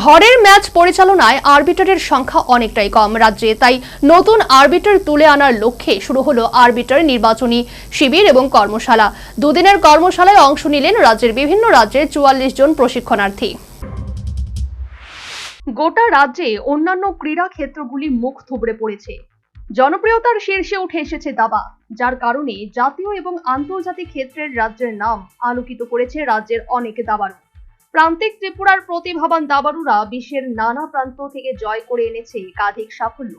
ঘরের ম্যাচ পরিচালনায় আরবিটারের সংখ্যা অনেকটাই কম রাজ্যে, তাই নতুন আরবিটার তুলে আনার লক্ষ্যে শুরু হলো আরবিটার নির্বাচনী শিবির এবং কর্মশালা। দুদিনের কর্মশালায় অংশ নিলেন রাজ্যের বিভিন্ন রাজ্যের চুয়াল্লিশ জন প্রশিক্ষণার্থী। গোটা রাজ্যে অন্যান্য ক্রীড়া ক্ষেত্রগুলি মুখ থুবড়ে পড়েছে। জনপ্রিয়তার শীর্ষে উঠে এসেছে দাবা, যার কারণে জাতীয় এবং আন্তর্জাতিক ক্ষেত্রের রাজ্যের নাম আলোকিত করেছে রাজ্যের অনেক দাবারু প্রান্তিক ত্রিপুরার প্রতিভাবান দাবারুরা বিশ্বের নানা প্রান্ত থেকে জয় করে এনেছে একাধিক সাফল্য।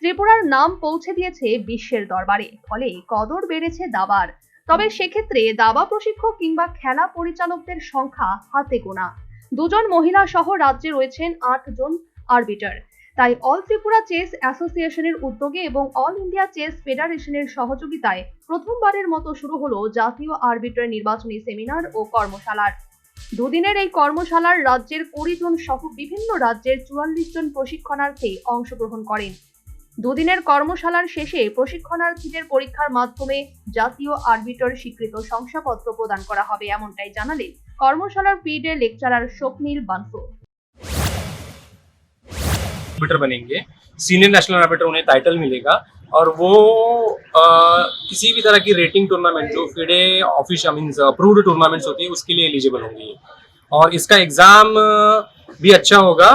ত্রিপুরার নাম পৌঁছে দিয়েছে বিশ্বের দরবারে, ফলে কদর বেড়েছে দাবার। তবে সেক্ষেত্রে দাবা প্রশিক্ষক কিংবা খেলা পরিচালকদের সংখ্যা হাতে গোনা। দুজন মহিলা সহ রাজ্যে রয়েছেন আট জন আরবিটার তাই অল ত্রিপুরা চেস অ্যাসোসিয়েশনের উদ্যোগে এবং অল ইন্ডিয়া চেস ফেডারেশনের সহযোগিতায় প্রথমবারের মতো শুরু হলো জাতীয় আরবিটার নির্বাচনী সেমিনার ও কর্মশালার। দুদিনের এই কর্মশালার রাজ্যের কুড়ি জন সহ বিভিন্ন রাজ্যের চুয়াল্লিশ জন প্রশিক্ষণার্থী অংশগ্রহণ করেন। দুদিনের কর্মশালার শেষে প্রশিক্ষণার্থীদের পরীক্ষার মাধ্যমে জাতীয় আরবিটর স্বীকৃত শংসাপত্র প্রদান করা হবে, এমনটাই জানালেন কর্মশালার FIDE lecturer Swapnil Banso arbiter बनेंगे। सीनियर नेशनल आर्बिटर उन्हें टाइटल मिलेगा। और वो अ, किसी भी तरह की रेटिंग टूर्नामेंट जो FIDE office means approved tournaments होती है उसके लिए एलिजिबल होंगे। और इसका एग्ज़ाम भी अच्छा होगा।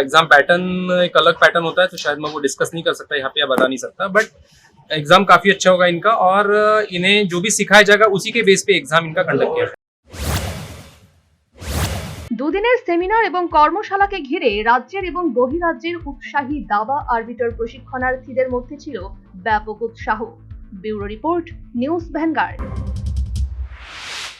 एग्ज़ाम पैटर्न एक अलग पैटर्न होता है तो शायद मैं वो डिस्कस नहीं कर सकता यहाँ पे या बता नहीं सकता। बट एग्ज़ाम काफ़ी अच्छा होगा इनका और इन्हें जो भी सिखाया जाएगा उसी के बेस पे एग्ज़ाम इनका कंडक्ट किया দুদিনের সেমিনার এবং কর্মশালাকে ঘিরে রাজ্যের এবং বহিরাজ্যের উৎসাহী দাবা আরবিটার প্রশিক্ষণার্থীদের মধ্যে ছিল ব্যাপক উৎসাহ। Bureau report, News Vanguard.